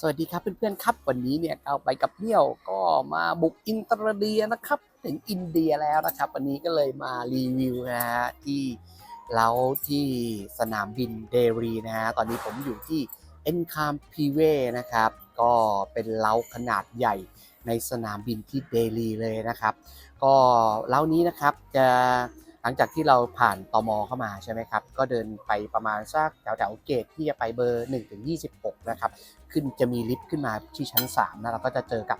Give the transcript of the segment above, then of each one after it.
สวัสดีครับเพื่อนๆครับวันนี้เนี่ยเอาไปกับเที่ยวก็มาบุกอินเตอร์เดียนะครับ ถึงอินเดียแล้วนะครับ วันนี้ก็เลยมารีวิวนะฮะที่เล้าที่สนามบินเดรีนะฮะตอนนี้ผมอยู่ที่เอ็นคามพีเวนะครับ ก็เป็นเล้าขนาดใหญ่ในสนามบินที่เดลีเลยนะครับ ก็เล้านี้นะครับจะ ลังจากที่เราผ่านตมเข้ามาใช่ไหมครับ ก็เดินไปประมาณสักแถวแถวเกตที่จะไปเบอร์1ถึง26 นะครับ ขึ้นจะมีลิฟต์ขึ้นมาที่ชั้น 3 นะเราก็จะเจอกับ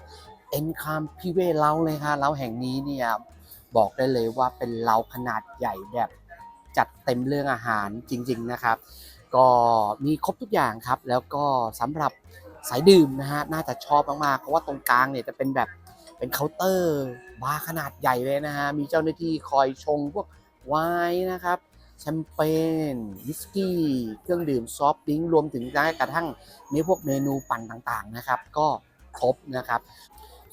เอ็นคามพิเวเล้าเลยค่ะเล้าแห่งนี้เนี่ยบอกได้เลยว่าเป็นเล้าขนาดใหญ่แบบจัดเต็มเรื่องอาหารจริง ๆนะครับ ก็มีครบทุกอย่างครับ แล้วก็สำหรับสายดื่มนะฮะน่าจะชอบมากๆเพราะว่าตรงกลางเนี่ยจะเป็นแบบ เป็นเคาน์เตอร์บาร์ขนาดใหญ่เลยนะฮะ มีเจ้าหน้าที่คอยชงพวกไวน์นะครับแชมเปญวิสกี้ เครื่องดื่มซอฟต์ดริงรวมถึงแม้กระทั่งมีพวกเมนูปั่นต่างๆนะครับ ก็ครบนะครับ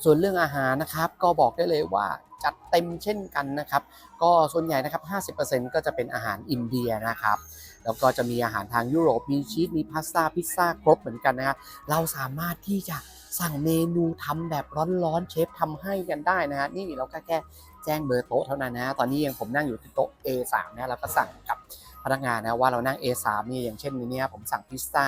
ส่วนเรื่องอาหารนะครับก็บอกได้เลยว่าจัดเต็มเช่นกันนะครับ ก็ส่วนใหญ่นะครับ 50%ก็จะเป็นอาหารอินเดียนะครับ แล้วก็จะมีอาหารทางยุโรปมีชีสมีพาสต้าพิซซ่าครบเหมือนกันนะฮะเราสามารถที่จะ สั่งเมนูทำแบบร้อนๆเชฟทำให้กันได้นะฮะนี่เราก็แค่แจ้งเบอร์โต๊ะเท่านั้นนะฮะตอนนี้ยังผมนั่งอยู่ที่โต๊ะ A3 นะเราก็สั่งกับพนักงานนะว่าเรานั่ง A3 นี่อย่างเช่นนี้เนี่ยผมสั่งพิซซ่า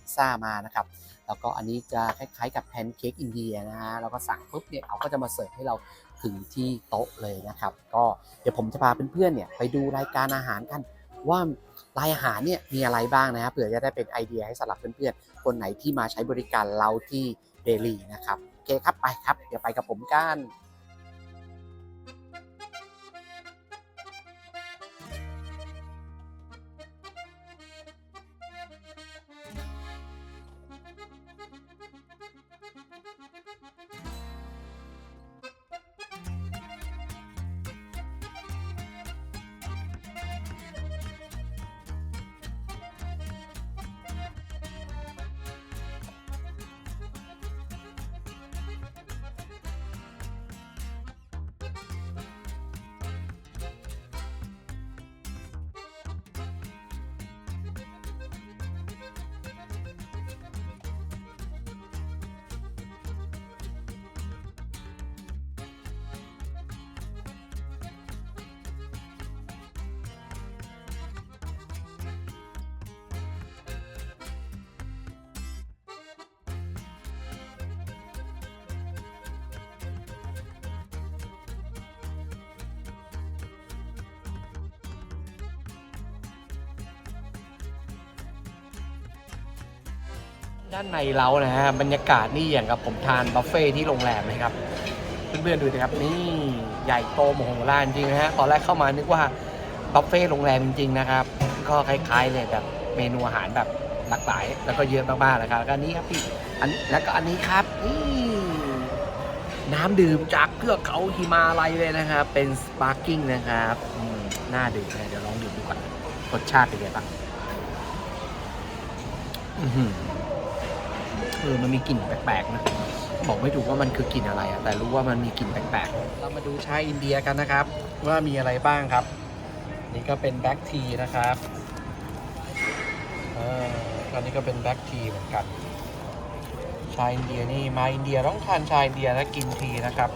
พิซซ่ามานะครับแล้วก็อันนี้จะคล้ายๆกับแพนเค้กอินเดียนะฮะเราก็สั่งปุ๊บเนี่ยเขาก็จะมาเสิร์ฟให้เราถึงที่โต๊ะเลยนะครับ ก็เดี๋ยวผมจะพาเพื่อนๆเนี่ยไปดูรายการอาหารกันว่ารายอาหารเนี่ยมีอะไรบ้างนะครับเผื่อจะได้เป็นไอเดียให้สำหรับเพื่อนๆ คนไหนที่มาใช้บริการเราที่ เดลี่นะครับ โอเคครับไปครับ เดี๋ยวไปกับผมกัน ด้านในเรานะฮะบรรยากาศนี่อย่างกับผมทานบุฟเฟ่ที่โรงแรมเลยครับเพื่อนๆดูนะครับนี่ใหญ่โตโมโหลานจริงนะฮะตอนแรกเข้ามานึกว่าบุฟเฟ่โรงแรมจริงๆนะครับ ก็คล้ายๆเลยแบบเมนูอาหารแบบหลากหลาย แล้วก็เยอะมากๆนะครับแล้วก็นี้ครับพี่อันแล้วก็อันนี้ครับนี่น้ำดื่มจากเทือกเขาหิมาลัยเลยนะครับ เป็นสปาร์กิ้งนะครับน่าดื่มนะเดี๋ยวลองดื่มดูก่อนรสชาติเป็นไงบ้าง ออหือเออมันมีกลิ่นแปลกๆนะบอกไม่ถูกว่ามันคือกลิ่นอะไรอะแต่รู้ว่ามันมีกลิ่นแปลกๆ เรามาดูชาอินเดียกันนะครับ ว่ามีอะไรบ้างครับ นี่ก็เป็นแบล็กทีนะครับอ่าอันนี้ก็เป็นแบล็กทีเหมือนกัน ชาอินเดียนี่มาอินเดียต้องทานชาอินเดียและกินทีนะครับ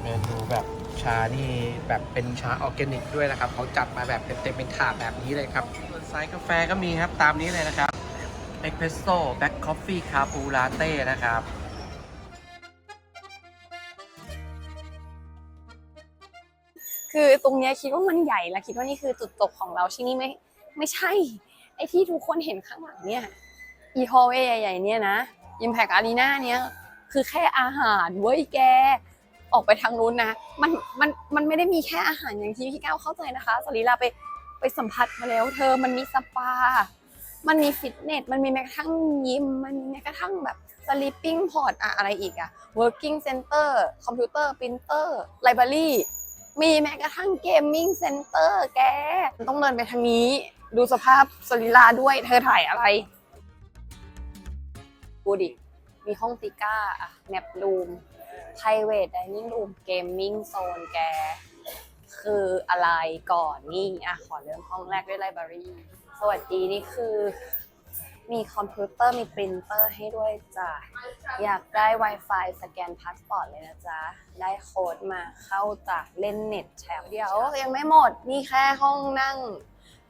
เมนูแบบชานี่แบบเป็นชาออร์แกนิกด้วยนะครับเขาจัดมาแบบเต็มๆเป็นถาดแบบนี้เลยครับส่วนสายกาแฟก็มีครับตามนี้เลยนะครับ เอสเพรสโซ่แบ็คคอฟฟี่คาปูลาเต้นะครับคือตรงเนี้ยคิดว่ามันใหญ่แล้วคิดว่านี่คือจุดจบของเราที่นี่ไม่ไม่ใช่ ไอ้ที่ทุกคนเห็นข้างหลังเนี่ยอีฮอลเวย์ใหญ่ๆเนี่ยนะยิมแพกอารีนาเนี่ยคือแค่อาหารเว้ยแก ออกไปทางนู้นนะ มันมันมันไม่ได้มีแค่อาหารอย่างที่พี่ก้าวเข้าใจนะคะสรีลาไปไปสัมผัสมาแล้วเธอมันมีสปา มันมีฟิตเนส มันมีแม้กระทั่งยิม มันมีแม้กระทั่งแบบ sleeping pod อะอะไรอีกอะ working center คอมพิวเตอร์ปรินเตอร์ library มีแม้กระทั่ง gaming center แก ต้องเดินไปทางนี้ ดูสภาพสรีราด้วยเธอถ่ายอะไรดูดิ มีห้องติก้าอะแมปรูม private dining room gaming zone แก คืออะไรก่อนนี่อะขอเริ่มห้องแรกด้วย library สวัสดีนี่คือ มีคอมพิวเตอร์มีปรินเตอร์ให้ด้วยจ้ะอยากได้ Wi-Fi สแกนพาสปอร์ตเลยนะจ๊ะ ได้โค้ดมาเข้าจ้ะเล่นเน็ตแถวเดียวยังไม่หมดนี่แค่ห้องนั่ง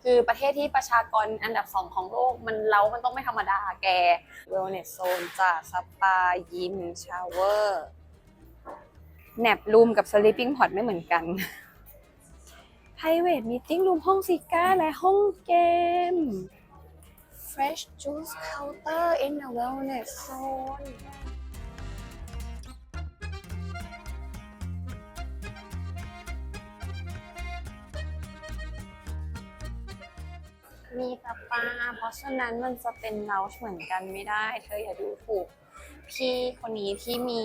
คือประเทศที่ประชากรอันดับสองของโลกมันเล้ามันต้องไม่ธรรมดาแก Wellness Zone จ้ะสปายิมชาวเวอร์แนบรูมกับ Sleeping Pod ไม่เหมือนกัน Private Meeting Room ห้องซิก้าและห้องเกม Fresh Juice Counter in the Wellness Zone มีสปาเพราะฉะนั้นมันจะเป็นเราเหมือนกันไม่ได้ เธออย่าดูถูก พี่คนนี้ที่มี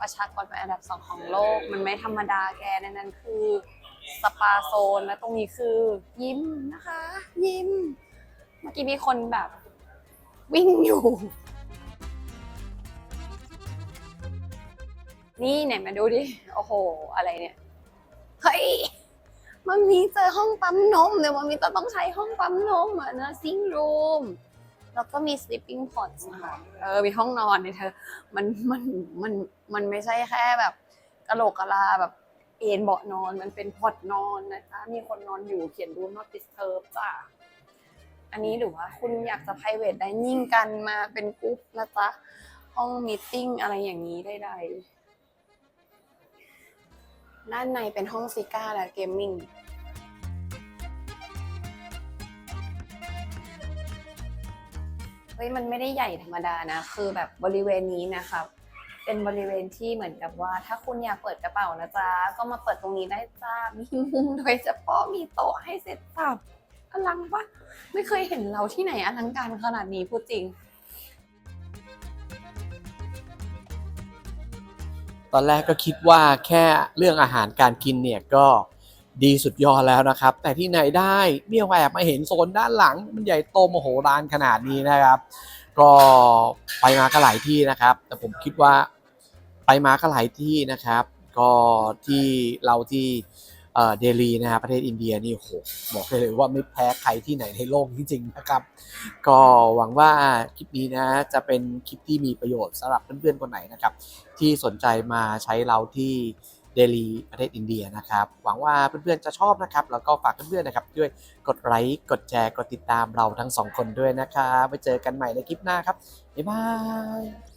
ประชากรเป็นอันดับสองของโลก มันไม่ธรรมดาแกนนั้นคือ สปาโซนและตรงนี้คือยิ้มนะคะ ยิ้ม เมื่อกี้มีคนแบบวิ่งอยู่ นี่ไหนมาดูดิ โอ้โห อะไรเนี่ย เฮ้ย มันมีเจอห้องปั๊มนมเดี๋ยวมันมีจะต้องใช้ห้องปั๊มนมอะ nursing room แล้วก็มี sleeping pods นะคะเออ มีห้องนอนเนี่ยเธอ มัน มัน มัน มันไม่ใช่แค่แบบกระโหลกกะลาแบบ เอนเบาะนอนมันเป็นพอดนอนนะคะมีคนนอนอยู่เขียนดู not disturb จ้ะอันนี้หรือว่าคุณอยากจะ private dining กันมาเป็นกรุ๊ปนะจ๊ะห้องมีติ้งอะไรอย่างนี้ได้ๆด้านในเป็นห้องซิก้าและเกมมิ่งเฮ้ยมันไม่ได้ใหญ่ธรรมดานะ คือแบบบริเวณนี้นะครับ เป็นบริเวณที่เหมือนกับว่า ถ้าคุณอยากเปิดกระเป๋านะจ๊ะ ก็มาเปิดตรงนี้ได้จ้า มีมุมโดยเฉพาะมีโต๊ะให้เสร็จสับอลังปะไม่เคยเห็นเราที่ไหนอลังการขนาดนี้พูดจริง ตอนแรกก็คิดว่าแค่เรื่องอาหารการกินเนี่ยก็ดีสุดยอดแล้วนะครับ แต่ที่ไหนได้เมี่ยวแอบมาเห็นโซนด้านหลังมันใหญ่โตมโหฬารขนาดนี้นะครับ ก็ไปมาก็หลายที่นะครับ แต่ผมคิดว่าไปมาก็หลายที่นะครับ ก็ที่เราที่เดลีนะครับประเทศอินเดียนี่โหบอกได้เลยว่าไม่แพ้ใครที่ไหนในโลกจริงๆนะครับ ก็หวังว่าคลิปนี้นะจะเป็นคลิปที่มีประโยชน์สำหรับเพื่อนๆคนไหนนะครับ ที่สนใจมาใช้เราที่ เดลีประเทศอินเดียนะครับ หวังว่าเพื่อนๆจะชอบนะครับ แล้วก็ฝากเพื่อนๆนะครับด้วยกดไลค์กดแชร์กดติดตามเราทั้งสองคนด้วยนะครับไว้เจอกันใหม่ในคลิปหน้าครับบ๊ายบาย